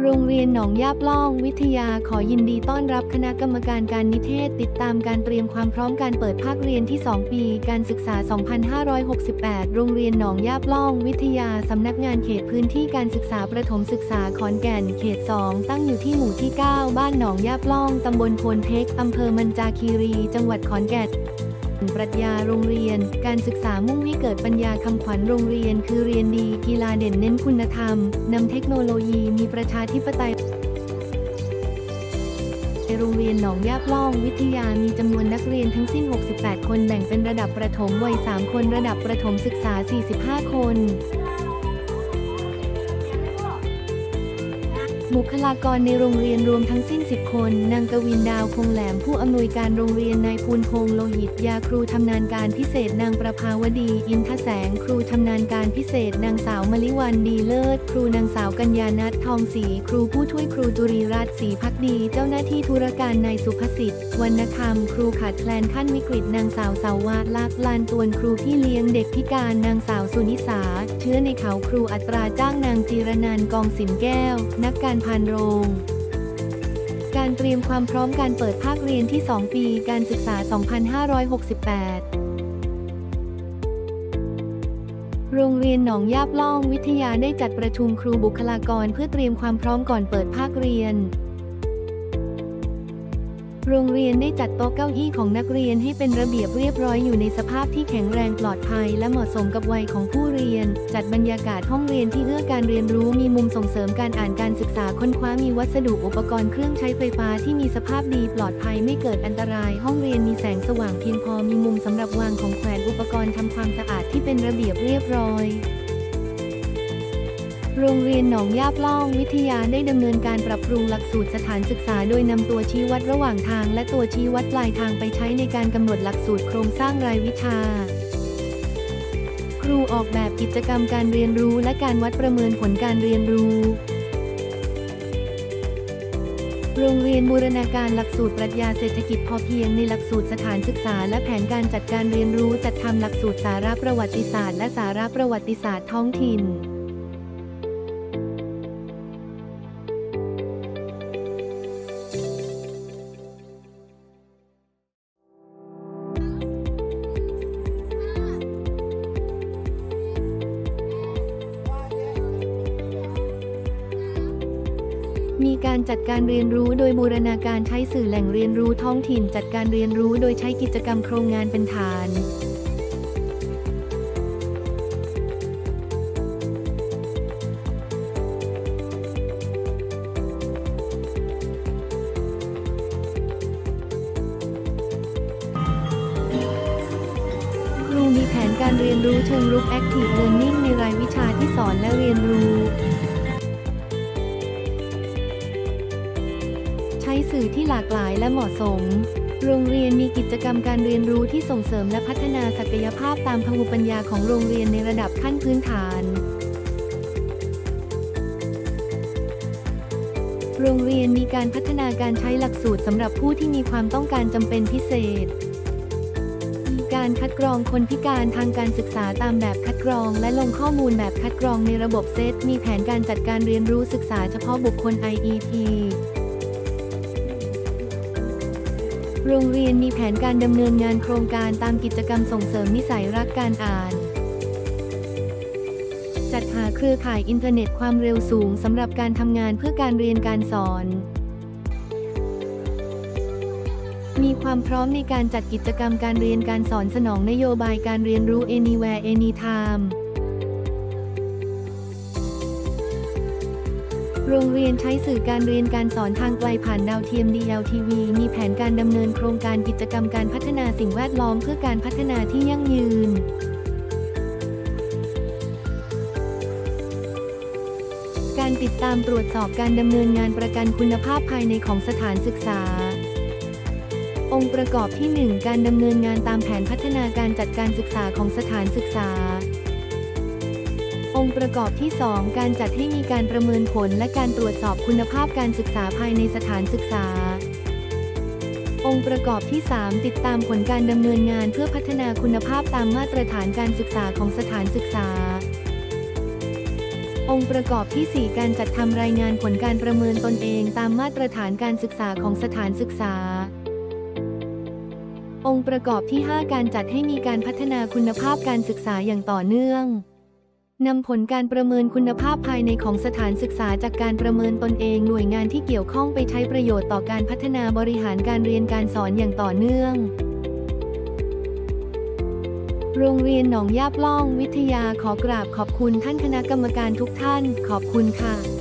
โรงเรียนหนองยาบล่องวิทยาขอยินดีต้อนรับคณะกรรมการการนิเทศ ติดตามการเตรียมความพร้อมการเปิดภาคเรียนที่ 2 ปี การศึกษา 2568 โรงเรียนหนองยาบล่องวิทยา สำนักงานเขตพื้นที่การศึกษาประถมศึกษาขอนแก่นเขต 2 ตั้งอยู่ที่หมู่ที่ 9 บ้านหนองยาบล่องตำบลโพนเพกอำเภอมันจาคีรี จังหวัดขอนแก่น ปรัชญาโรงเรียน การศึกษามุ่งให้เกิดปัญญาคำขวัญโรงเรียน คือเรียนดี กีฬาเด่นเน้นคุณธรรมนำเทคโนโลยีมีประชาธิปไตยในโรงเรียนหนองยาบล่องวิทยามีจำนวนนักเรียนทั้งสิ้น 68 คนแบ่งเป็นระดับประถมวัย 3 คนระดับประถมศึกษา 45 คน บุคลากรในโรงเรียนรวมทั้งสิ้น 10 คน นางกวินดาวคงแหลมผู้อำนวยการโรงเรียนนายภูลพงโลหิต ยาครูชำนาญการพิเศษนางประภาวดี อินทแสง ครูชำนาญการพิเศษ นางสาวมลิวันดีเลิศ ครูนางสาวกัญญานัททองศรีครูผู้ช่วยครูจุรีรัตน์ศรีพักดี เจ้าหน้าที่ธุรการนายสุภสิทธิ์วรรณธรรมครูขาดแคลนขั้นวิกฤตนางสาวสาวาลักลานตวนครูพี่เลี้ยงเด็กพิการนางสาวสุนิสา เชื้อในเขาครูอัตราจ้างนางจีรนันกองสินแก้ว นักการพานโรง การเตรียมความพร้อมการเปิดภาคเรียนที่ 2 ปีการศึกษา 2568โรงเรียนหนองยาบล่องวิทยาได้จัดประชุมครูบุคลากรเพื่อเตรียมความพร้อมก่อนเปิดภาคเรียน โรงเรียนได้จัดโต๊ะเก้าอี้ของนักเรียนให้เป็นระเบียบเรียบร้อยอยู่ในสภาพที่แข็งแรงปลอดภัย และเหมาะสมกับวัยของผู้เรียน จัดบรรยากาศห้องเรียนที่เอื้อการเรียนรู้มีมุมส่งเสริมการอ่านการศึกษาค้นคว้ามีวัสดุอุปกรณ์เครื่องใช้ไฟฟ้าที่มีสภาพดีปลอดภัยไม่เกิดอันตราย ห้องเรียนมีแสงสว่างเพียงพอมีมุมสำหรับวางของแขวนอุปกรณ์ทำความสะอาดที่เป็นระเบียบเรียบร้อย โรงเรียนหนองยาบล่องวิทยาได้ดำเนินการปรับปรุงหลักสูตรสถานศึกษาโดยนำตัวชี้วัดระหว่างทาง และตัวชี้วัดปลายทางไปใช้ในการกำหนดหลักสูตรโครงสร้างรายวิชา ครูออกแบบกิจกรรมการเรียนรู้และการวัดประเมินผลการเรียนรู้ โรงเรียนบูรณาการหลักสูตรปรัชญาเศรษฐกิจพอเพียงในหลักสูตรสถานศึกษา และแผนการจัดการเรียนรู้จัดทำหลักสูตรสาระประวัติศาสตร์ และสาระประวัติศาสตร์ท้องถิ่น มีการจัดการเรียนรู้โดยบูรณาการใช้สื่อแหล่งเรียนรู้ท้องถิ่น จัดการเรียนรู้โดยใช้กิจกรรมโครงงานเป็นฐานครูมีแผนการเรียนรู้เชิงรุก Active Learning ในรายวิชาที่สอนและเรียนรู้ สื่อที่หลากหลายและเหมาะสม โรงเรียนมีกิจกรรมการเรียนรู้ที่ส่งเสริมและพัฒนาศักยภาพตามพหุปัญญาของโรงเรียนในระดับขั้นพื้นฐานโรงเรียนมีการพัฒนาการใช้หลักสูตรสำหรับผู้ที่มีความต้องการจำเป็นพิเศษ มีการคัดกรองคนพิการทางการศึกษาตามแบบคัดกรอง และลงข้อมูลแบบคัดกรองในระบบเซตมีแผนการจัดการเรียนรู้ศึกษาเฉพาะบุคคล IEP โรงเรียนมีแผนการดำเนินงานโครงการตามกิจกรรมส่งเสริมนิสัยรักการอ่าน จัดหาเครือข่ายอินเทอร์เน็ตความเร็วสูงสำหรับการทำงานเพื่อการเรียนการสอน มีความพร้อมในการจัดกิจกรรมการเรียนการสอนสนองนโยบายการเรียนรู้ Anywhere Anytime โรงเรียนใช้สื่อการเรียนการสอนทางไกลผ่านดาวเทียม DLTV มีแผนการดำเนินโครงการกิจกรรมการพัฒนาสิ่งแวดล้อมเพื่อการพัฒนาที่ยั่งยืนการติดตามตรวจสอบการดำเนินงานประกันคุณภาพภายในของสถานศึกษา องค์ประกอบที่ 1 การดำเนินงานตามแผนพัฒนาการจัดการศึกษาของสถานศึกษา องค์ประกอบที่ 2 การจัดให้มีการประเมินผลและการตรวจสอบคุณภาพการศึกษาภายในสถานศึกษา องค์ประกอบที่ 3 ติดตามผลการดำเนินงานเพื่อพัฒนาคุณภาพตามมาตรฐานการศึกษาของสถานศึกษา องค์ประกอบที่ 4 การจัดทำรายงานผลการประเมินตนเองตามมาตรฐานการศึกษาของสถานศึกษาองค์ประกอบที่ 5 การจัดให้มีการพัฒนาคุณภาพการศึกษาอย่างต่อเนื่อง นำผลการประเมินคุณภาพภายในของสถานศึกษาจากการประเมินตนเองหน่วยงานที่เกี่ยวข้องไปใช้ประโยชน์ต่อการพัฒนาบริหารการเรียนการสอนอย่างต่อเนื่อง โรงเรียนหนองยาบล่องวิทยาขอกราบขอบคุณท่านคณะกรรมการทุกท่าน ขอบคุณค่ะ